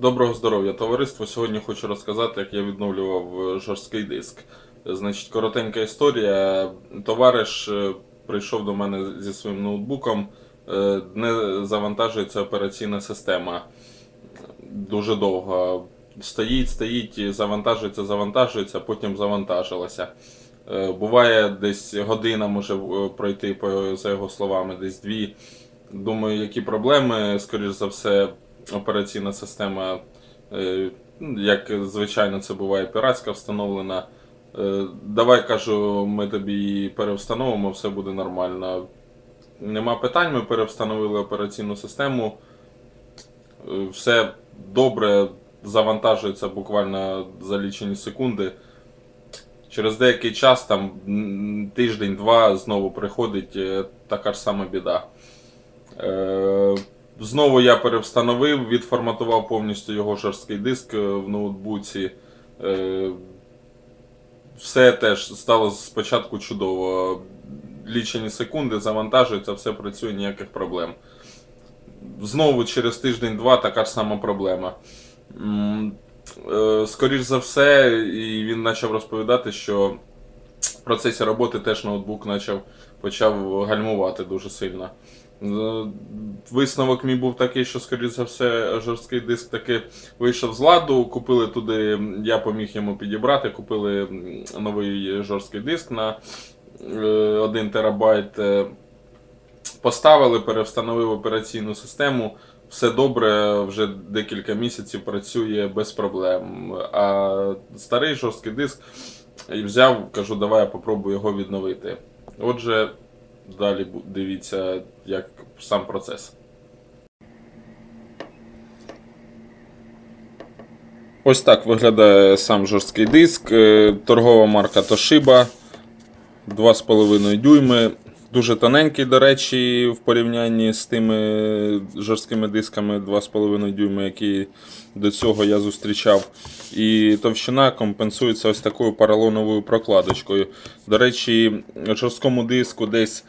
Доброго здоров'я, товариство. Сьогодні хочу розказати, як я відновлював е, жорсткий диск. Значить, коротенька історія. Товариш е, прийшов до мене зі своїм ноутбуком, е, не завантажується операційна система. Дуже довго. Стоїть, стоїть, завантажується, завантажується, потім завантажилося. Е, Буває, десь година може пройти, за його словами, десь дві. Думаю, які проблеми, скоріш за все, операційна система, е, ну, як звичайно це буває, піратська встановлена. Е, Давай кажу, ми тобі її перевстановимо, все буде нормально. Нема питань, ми перевстановили операційну систему. Е, Все добре, завантажується буквально за лічені секунди. Через деякий час, там тиждень-два, знову приходить така ж сама біда. Знову я перевстановив, відформатував повністю його жорсткий диск е, в ноутбуці. Е, Все теж стало спочатку чудово. Лічені секунди завантажується, все працює, ніяких проблем. Знову через тиждень-два така ж сама проблема. Е, Скоріш за все, і він почав розповідати, що в процесі роботи теж ноутбук почав гальмувати дуже сильно. Е, Висновок мій був такий, що, скоріш за все, жорсткий диск таки вийшов з ладу. Купили туди, я поміг йому підібрати, купили новий жорсткий диск на 1 терабайт. Е, Поставили, перевстановив операційну систему. Все добре, вже декілька місяців працює без проблем. А старий жорсткий диск взяв, кажу, давай я попробую його відновити. Отже, далі дивіться, як сам процес. Ось так виглядає сам жорсткий диск. Е, Торгова марка Toshiba. 2,5 дюйми. Дуже тоненький, до речі, в порівнянні з тими жорсткими дисками 2,5 дюйми, які до цього я зустрічав. І товщина компенсується ось такою поролоновою прокладочкою. До речі, жорсткому диску десь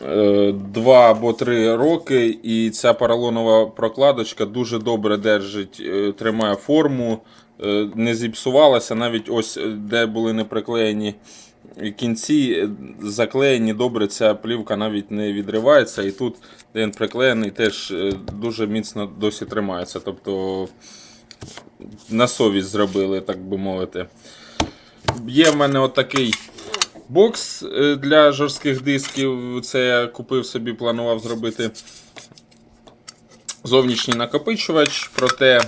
2 або 3 роки, і ця поролонова прокладочка дуже добре держить, е, тримає форму, е, не зіпсувалася. Навіть ось е, де були не приклеєні кінці, е, заклеєні добре, ця плівка навіть не відривається. І тут, він приклеєний, теж е, дуже міцно досі тримається. Тобто на совість зробили, так би мовити. Є в мене отакий бокс е, для жорстких дисків. Це я купив собі, планував зробити зовнішній накопичувач. Проте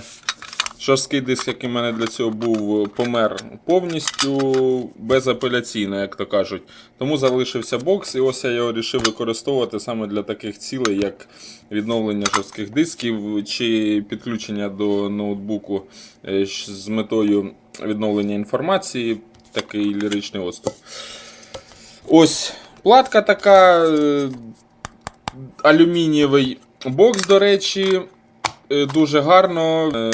жорсткий диск, який в мене для цього був, помер повністю безапеляційно, як то кажуть. Тому залишився бокс, і ось я його вирішив використовувати саме для таких цілей, як відновлення жорстких дисків чи підключення до ноутбуку е, з метою відновлення інформації. Такий ліричний отступ. Ось платка така, е, алюмінієвий бокс, до речі, дуже гарно е,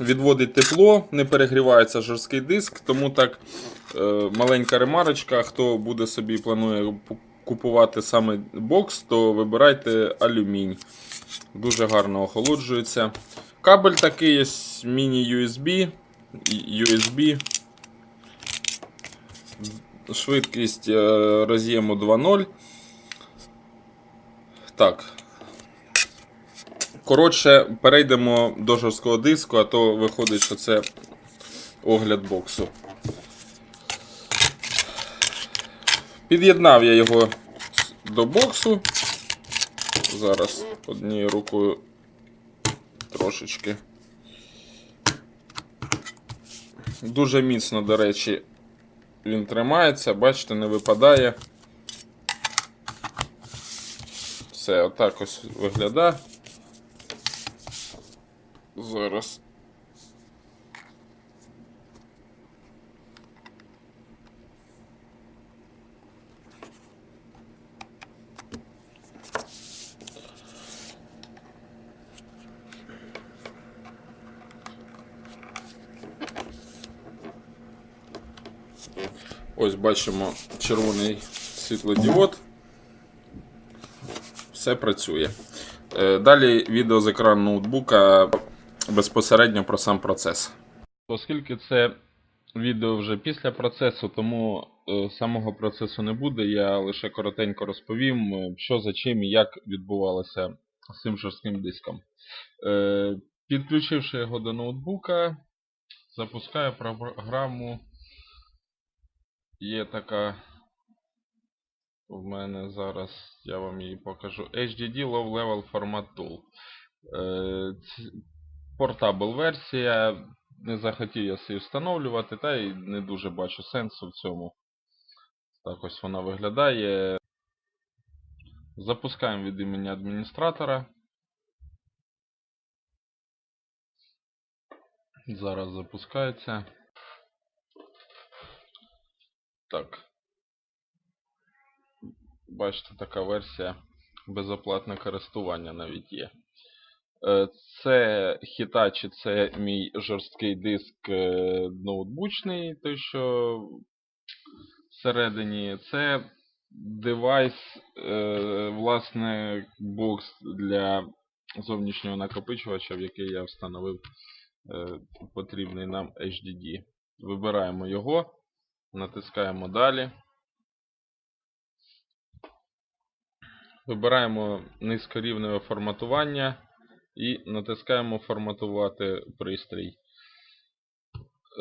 відводить тепло, не перегрівається жорсткий диск, тому так е, маленька ремарочка. Хто буде собі планує купувати саме бокс, то вибирайте алюмінь. Дуже гарно охолоджується. Кабель такий є міні-USB. USB. Швидкість е, роз'єму 2.0. Так. Коротше, перейдемо до жорсткого диску, а то виходить, що це огляд боксу. Під'єднав я його до боксу. Зараз однією рукою трошечки. Дуже міцно, до речі, він тримається, бачите, не випадає. Все, отак ось виглядає. Зараз. Ось бачимо червоний світлодіод. Все працює. Е, Далі відео з екрану ноутбука безпосередньо про сам процес. Оскільки це відео вже після процесу, тому е, самого процесу не буде. Я лише коротенько розповім, е, що за чим і як відбувалося з цим жорстким диском. Е, підключивши його до ноутбука, запускаю програму. Є така в мене зараз, я вам її покажу. HDD Low Level Format Tool. Портабл версія. Не захотів я її встановлювати, та й не дуже бачу сенсу в цьому. Так ось вона виглядає. Запускаємо від імені адміністратора. Зараз запускається. Так. Бачите, така версія безоплатне користування навіть є. Е, Це Hitachi, це мій жорсткий диск е, ноутбучний, той, що всередині. Це девайс, е, власне, бокс для зовнішнього накопичувача, в який я встановив потрібний нам HDD. Вибираємо його, натискаємо далі. Вибираємо низькорівневе форматування і натискаємо форматувати пристрій.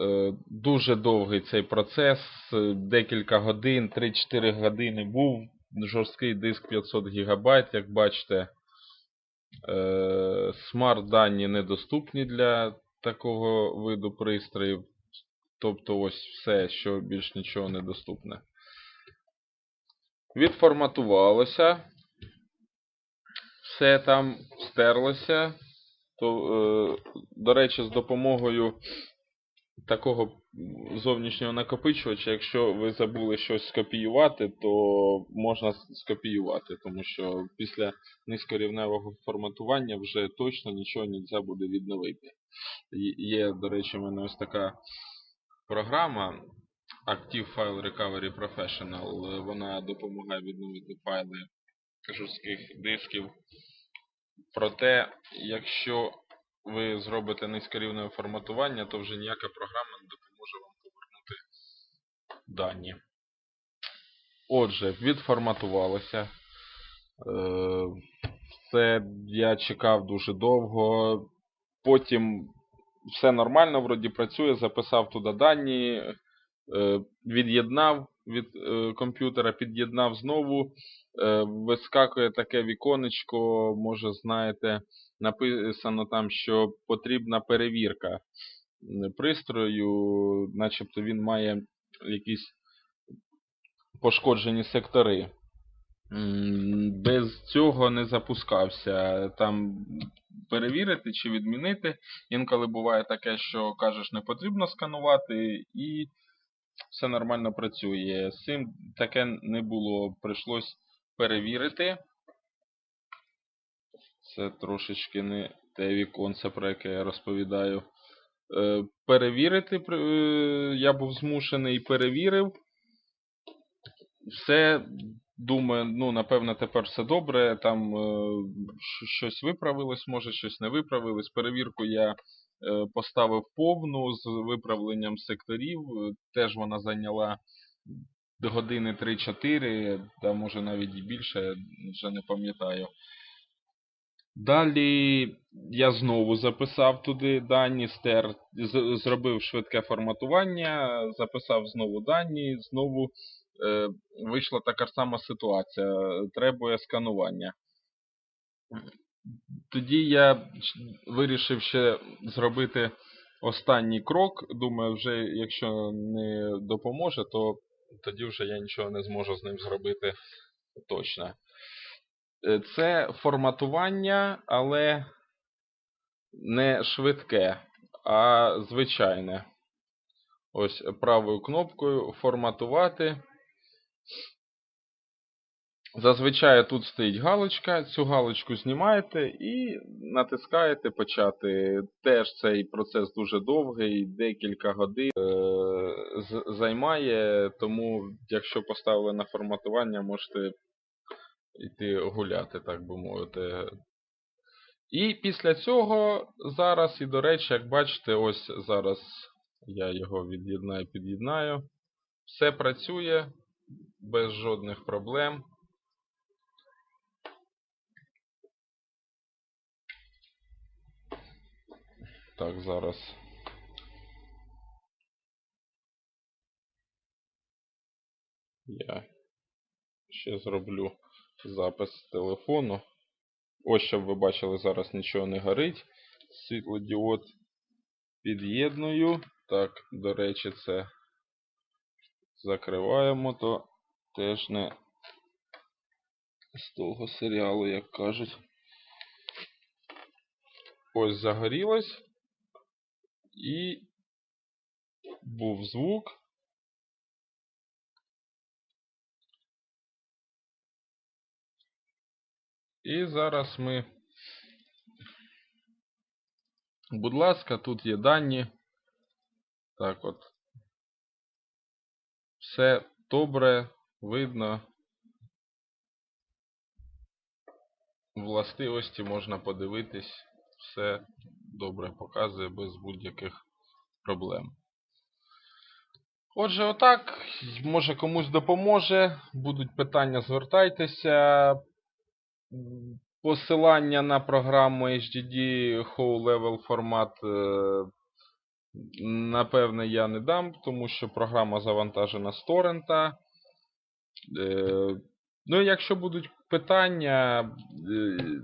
Е, Дуже довгий цей процес, е, декілька годин, 3-4 години був. Жорсткий диск 500 ГБ, як бачите. Е, Смарт дані недоступні для такого виду пристроїв. Тобто ось все, що більш нічого недоступне. Відформатувалося. Все там стерлося. То, е, до речі, з допомогою такого зовнішнього накопичувача, якщо ви забули щось скопіювати, то можна скопіювати, тому що після низькорівневого форматування вже точно нічого не можна буде відновити. Є- до речі, в мене ось така програма Active File Recovery Professional. Вона допомагає відновити файли жорстких дисків. Проте, якщо ви зробите низькорівневе форматування, то вже ніяка програма не допоможе вам повернути дані. Отже, відформатувалося. Це я чекав дуже довго. Потім все нормально, вроді працює, записав туди дані, е, від'єднав від е, комп'ютера, під'єднав знову. Е, Вискакує таке віконечко, може знаєте, написано там, що потрібна перевірка пристрою, начебто він має якісь пошкоджені сектори. Без цього не запускався. Там перевірити чи відмінити. Інколи буває таке, що кажеш, не потрібно сканувати, і все нормально працює. З цим таке не було. Прийшлось перевірити. Це трошечки не те віконце, про яке я розповідаю. Е, Перевірити е, я був змушений перевірив. Все, думаю, ну, напевно, тепер все добре. Там е, щось виправилось, може, щось не виправилось. Перевірку я поставив повну з виправленням секторів. Теж вона зайняла години 3-4, та може навіть і більше, вже не пам'ятаю. Далі я знову записав туди дані, стер, зробив швидке форматування, записав знову дані, знову е, вийшла така сама ситуація. Требує сканування. Тоді я вирішив ще зробити останній крок. Думаю, вже якщо не допоможе, то тоді вже я нічого не зможу з ним зробити точно. Е, Це форматування, але не швидке, а звичайне. Ось правою кнопкою форматувати. Зазвичай тут стоїть галочка, цю галочку знімаєте і натискаєте почати. Теж цей процес дуже довгий, декілька годин е, займає, тому якщо поставили на форматування, можете йти гуляти, так би мовити. І після цього зараз, і до речі, як бачите, ось зараз я його від'єднаю, під'єднаю. Все працює без жодних проблем. Так, зараз. Я ще зроблю запис з телефону. Ось, щоб ви бачили, зараз нічого не горить. Світлодіод під'єдную. Так, до речі, це закриваємо, то теж не з того серіалу, як кажуть. Ось загорілось. І був звук. І зараз ми. Будь ласка, тут є дані. Так от. Все добре, видно. Властивості можна подивитись. Все добре показує без будь-яких проблем. Отже, отак. Може комусь допоможе. Будуть питання, звертайтеся. Посилання на програму HDD Whole Level формат, е, напевне, я не дам, тому що програма завантажена з торрента. Е, Ну, якщо будуть питання, е,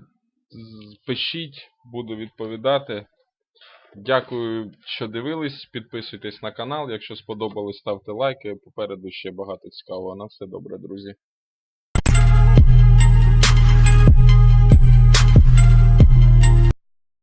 пишіть, буду відповідати. Дякую, що дивились. Підписуйтесь на канал. Якщо сподобалось, ставте лайки. Попереду ще багато цікавого. На все добре, друзі.